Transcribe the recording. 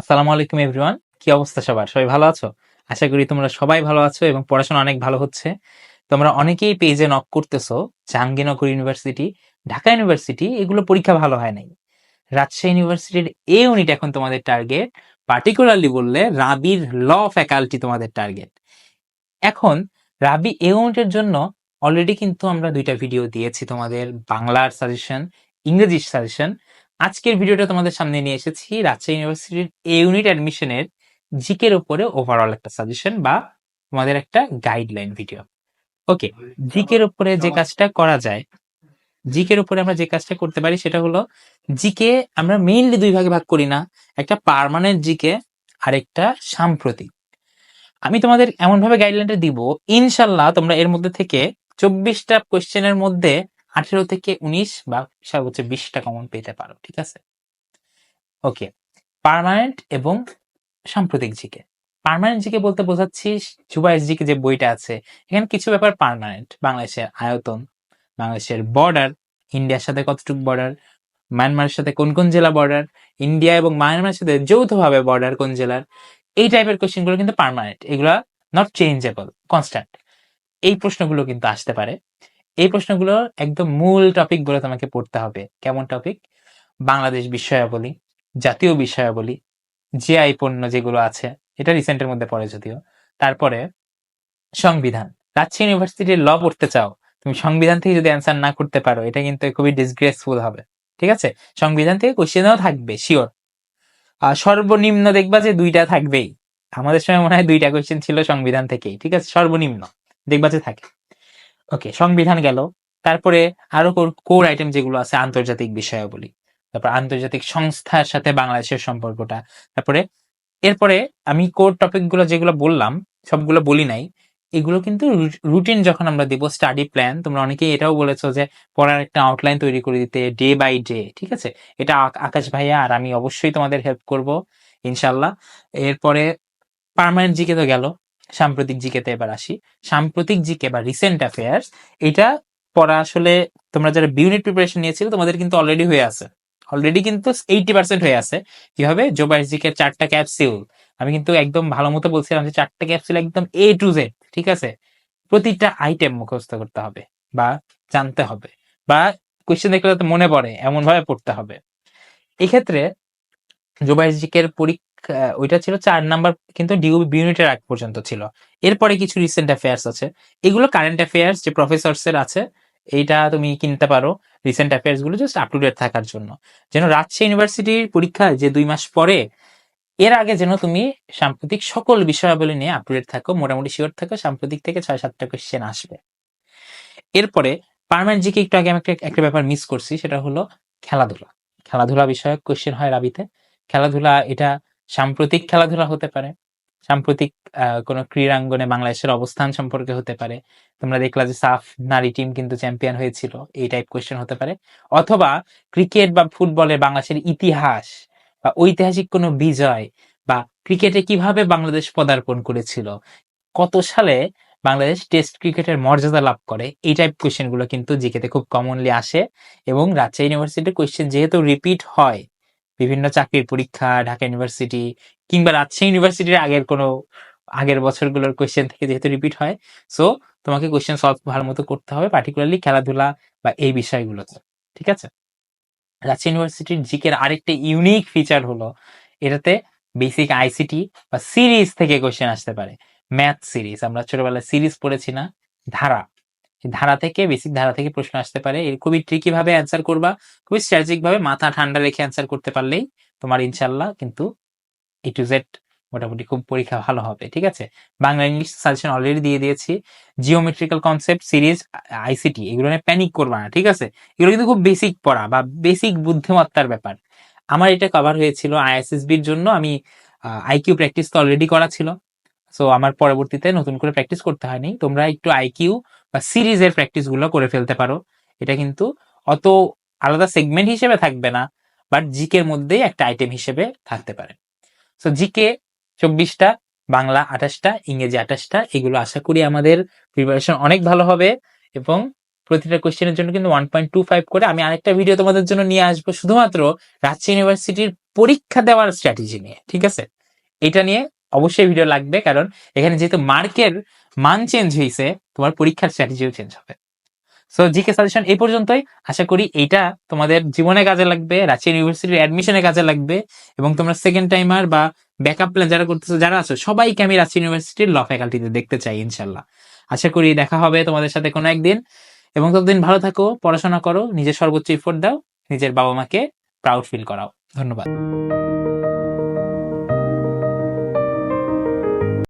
আসসালামু আলাইকুম এভরিওয়ান কি অবস্থা সবার? সবাই ভালো আছো? আশা করি তোমরা সবাই ভালো আছো এবং পড়াশোনা অনেক ভালো হচ্ছে। তোমরা অনেকেই পেজে নক করতেছো, জাহাঙ্গীরনগর ইউনিভার্সিটি ঢাকা ইউনিভার্সিটি এগুলো পরীক্ষা ভালো হয় নাই। রাজশাহী ইউনিভার্সিটির এ ইউনিট এখন তোমাদের টার্গেট পার্টিকুলারলি বললে রাবির ল ফ্যাকাল্টি তোমাদের টার্গেট এখন, রাবি এ ইউনিটের জন্য অলরেডি কিন্তু আমরা দুইটা ভিডিও দিয়েছি তোমাদের বাংলার সাজেশন ইংরেজির সাজেশন আজকের ভিডিওটা তোমাদের সামনে নিয়ে এসেছি রাজশাহী ইউনিভার্সিটির এ ইউনিট অ্যাডমিশনের জিকের উপরে ওভারঅল একটা সাজেশন বা তোমাদের একটা গাইডলাইন ভিডিও ওকে জিকের উপরে যে কাজটা করা যায়, জিকের উপরে আমরা যে কাজটা করতে পারি সেটা হলো জিকে আমরা মেইনলি দুই ভাগে ভাগ করি না, একটা পার্মানেন্ট জিকে আর একটা সাম্প্রতিক। আমি তোমাদের এমন ভাবে গাইডলাইনটা দিব, ইনশাল্লাহ তোমরা এর মধ্যে থেকে চব্বিশটা কোয়েশ্চেনের মধ্যে আঠেরো থেকে উনিশ বা সর্বোচ্চ বিশটা কমন পেতে পারো, ঠিক আছে? ওকে পার্মানেন্ট এবং সাম্প্রতিক জিকে পার্মানেন্ট জিকে বলতে বোঝাচ্ছি জুবাইস জিকে যে বইটা আছে, এখানে কিছু ব্যাপার পার্মানেন্ট বাংলাদেশের আয়তন, বাংলাদেশের বর্ডার ইন্ডিয়ার সাথে কতটুকু বর্ডার মায়ানমারের সাথে কোন কোন জেলা বর্ডার ইন্ডিয়া এবং মায়ানমারের সাথে যৌথভাবে বর্ডার কোন জেলার, এই টাইপের কোশ্চেনগুলো কিন্তু পার্মানেন্ট এগুলা নট চেঞ্জেবল কনস্ট্যান্ট এই প্রশ্নগুলো কিন্তু আসতে পারে। এই প্রশ্নগুলো একদম মূল টপিকগুলো তোমাকে পড়তে হবে। কেমন টপিক বাংলাদেশ বিষয়াবলী জাতীয় বিষয়াবলী জিআই পণ্য যেগুলো আছে, এটা রিসেন্টের মধ্যে পড়ে যদিও। তারপরে, সংবিধান। রাজশাহী ইউনিভার্সিটির ল পড়তে চাও, তুমি সংবিধান থেকে যদি অ্যান্সার না করতে পারো, এটা কিন্তু খুবই ডিসগ্রেসফুল হবে। ঠিক আছে? সংবিধান থেকে কোশ্চেনও থাকবে শিওর আর সর্বনিম্ন দেখবা যে দুইটা থাকবেই। আমাদের সময় মনে হয় দুইটা কোশ্চেন ছিল সংবিধান থেকেই। ঠিক আছে? সর্বনিম্ন। দেখবা যে থাকে। ওকে সংবিধান গেল। তারপরে আরও কোর আইটেম যেগুলো আছে, আন্তর্জাতিক বিষয়াবলী তারপর আন্তর্জাতিক সংস্থার সাথে বাংলাদেশের সম্পর্কটা। তারপরে এরপরে আমি কোর টপিকগুলো যেগুলো বললাম, সবগুলো বলি নাই, এগুলো কিন্তু রুটিন যখন আমরা দিব স্টাডি প্ল্যান তোমরা অনেকেই এটাও বলেছ যে পড়ার একটা আউটলাইন তৈরি করে দিতে ডে বাই ডে ঠিক আছে? এটা আকাশ ভাইয়া আর আমি অবশ্যই তোমাদের হেল্প করব ইনশাল্লাহ এরপরে পার্মানেন্ট জিকে তো গেল সাম্প্রতিক জিকেতে এবার আসি। সাম্প্রতিক জিকে বা রিসেন্ট অ্যাফেয়ার্স এটা পড়া আসলে তোমরা যারা বিউনিট প্রিপারেশন নিয়েছিল, তোমাদের কিন্তু অলরেডি হয়ে আছে। অলরেডি কিন্তু এইটি পার্সেন্ট হয়ে আছে। কি হবে জোবাইস জিকে চারটা ক্যাপসিউল আমি কিন্তু একদম ভালো মতো বলছিলাম যে চারটা ক্যাপসুল একদম এ টু জেড ঠিক আছে? প্রতিটা আইটেম মুখস্থ করতে হবে বা জানতে হবে বা কোয়েশ্চেন দেখলে মনে পড়ে এমন ভাবে পড়তে হবে। এক্ষেত্রে জোবাইজিকের পরীক্ষা ওইটা ছিল চার নাম্বার, কিন্তু ডিউ ইউনিটের আগ পর্যন্ত ছিল। এরপরে কিছু রিসেন্ট অ্যাফেয়ার্স আছে। এগুলো কারেন্ট অ্যাফেয়ার্স যে প্রফেসরস এর আছে, এইটা তুমি কিনতে পারো রিসেন্ট অ্যাফেয়ার্সগুলো জাস্ট আপ টু ডেট থাকার জন্য। যেন রাজশাহী ইউনিভার্সিটির পরীক্ষা যে দুই মাস পরে, এর আগে যেন তুমি সাম্প্রতিক সকল বিষয়াবলী নিয়ে আপ টু ডেট থাকো, মোটামুটি শিওর থাকো, সাম্প্রতিক থেকে ছয় সাতটা কোয়েশ্চেন আসবে। এরপরে পার্মানেন্ট জিকে একটু আগে আমি একটা একটা ব্যাপার মিস করছি, সেটা হলো খেলাধুলা। খেলাধুলা বিষয়ক কোয়েশ্চেন হয় রাবিতে। খেলাধুলা এটা সাম্প্রতিক খেলাধুলা হতে পারে, সাম্প্রতিক কোনো ক্রীড়াঙ্গনে বাংলাদেশের অবস্থান সম্পর্কে হতে পারে। তোমরা দেখলা যে সাফ নারী টিম কিন্তু চ্যাম্পিয়ন হয়েছিল, এই টাইপ কোয়েশ্চেন হতে পারে। অথবা ক্রিকেট বা ফুটবলের বাংলাদেশের ইতিহাস বা ঐতিহাসিক কোনো বিজয় বা ক্রিকেটে কীভাবে বাংলাদেশ পদার্পণ করেছিল, কত সালে বাংলাদেশ টেস্ট ক্রিকেটের মর্যাদা লাভ করে, এই টাইপ কোয়েশ্চেনগুলো কিন্তু জিকেতে খুব কমনলি আসে এবং রাজশাহী ইউনিভার্সিটির কোয়েশ্চেন যেহেতু রিপিট হয় বিভিন্ন চাকরির পরীক্ষা, ঢাকা ইউনিভার্সিটি কিংবা রাজশাহী ইউনিভার্সিটির আগের কোনো, আগের বছরগুলোর কোয়েশ্চেন থেকে যেহেতু রিপিট হয় সো তোমাকে কোয়েশ্চেন সলভ ভালো মতো করতে হবে পার্টিকুলারলি খেলাধুলা বা এই বিষয়গুলোতে, ঠিক আছে? রাজশাহী ইউনিভার্সিটির জিকের আরেকটা ইউনিক ফিচার হলো, এটাতে বেসিক আইসিটি বা সিরিজ থেকে কোয়েশ্চেন আসতে পারে ম্যাথ সিরিজ আমরা ছোটবেলায় সিরিজ পড়েছি না, ধারা ধারা থেকে বেসিক ধারা থেকে প্রশ্ন আসতে পারে। খুবই ট্রিকি ভাবে অ্যান্সার করবা, খুবই স্ট্র্যাটেজিক ভাবে মাথা ঠান্ডা রেখে অ্যান্সার করতে পারলেই তোমার ইনশাল্লাহ কিন্তু এ টু জেড মোটামুটি খুব পরীক্ষা ভালো হবে, ঠিক আছে? বাংলা, ইংলিশ সাজেশন অলরেডি দিয়ে দিয়েছি। জিওমেট্রিক্যাল কনসেপ্ট সিরিজ আইসিটি এগুলো নিয়ে প্যানিক করবা না, ঠিক আছে? এগুলো কিন্তু খুব বেসিক পড়া বা বেসিক বুদ্ধিমত্তার ব্যাপার। আমার এটা কভার হয়েছিল আইএসএসবির জন্য, আমি আইকিউ প্র্যাকটিস তো অলরেডি করা ছিল। সো আমার পরবর্তীতে নতুন করে প্র্যাকটিস করতে হয়নি। তোমরা একটু আইকিউ বা সিরিজের প্র্যাকটিসগুলো করে ফেলতে পারো। এটা কিন্তু অত আলাদা সেগমেন্ট হিসেবে থাকবে না বাট জিকের মধ্যেই একটা আইটেম হিসেবে থাকতে পারে। সো জিকে চব্বিশটা, বাংলা আঠাশটা, ইংরেজি আঠাশটা, এগুলো আশা করি আমাদের প্রিপারেশন অনেক ভালো হবে এবং প্রতিটা কোয়েশ্চেনের জন্য কিন্তু ওয়ান পয়েন্ট টু ফাইভ করে আমি আরেকটা ভিডিও তোমাদের জন্য নিয়ে আসব, শুধুমাত্র রাজশাহী ইউনিভার্সিটির পরীক্ষা দেওয়ার স্ট্র্যাটেজি নিয়ে, ঠিক আছে? এটা নিয়ে অবশ্যই ভিডিও লাগবে, কারণ এখানে যেহেতু মার্কের মান চেঞ্জ হয়েছে তোমার পরীক্ষার স্ট্র্যাটেজিও চেঞ্জ হবে। সো জিকে সাজেশন এই পর্যন্তই। আশা করি এইটা তোমাদের জীবনে কাজে লাগবে রাজশাহী ইউনিভার্সিটির অ্যাডমিশনে কাজে লাগবে এবং তোমরা সেকেন্ড টাইমার বা ব্যাকআপ প্ল্যান যারা করতেছো, যারা আছো, সবাইকে আমি রাজশাহী ইউনিভার্সিটির ল ফ্যাকাল্টিতে দেখতে চাই ইনশাল্লাহ আশা করি দেখা হবে তোমাদের সাথে কোনো একদিন। এবং ততদিন ভালো থাকো, পড়াশোনা করো, নিজের সর্বোচ্চ ইফোর্ট দাও, নিজের বাবা মাকে প্রাউড ফিল করাও। ধন্যবাদ।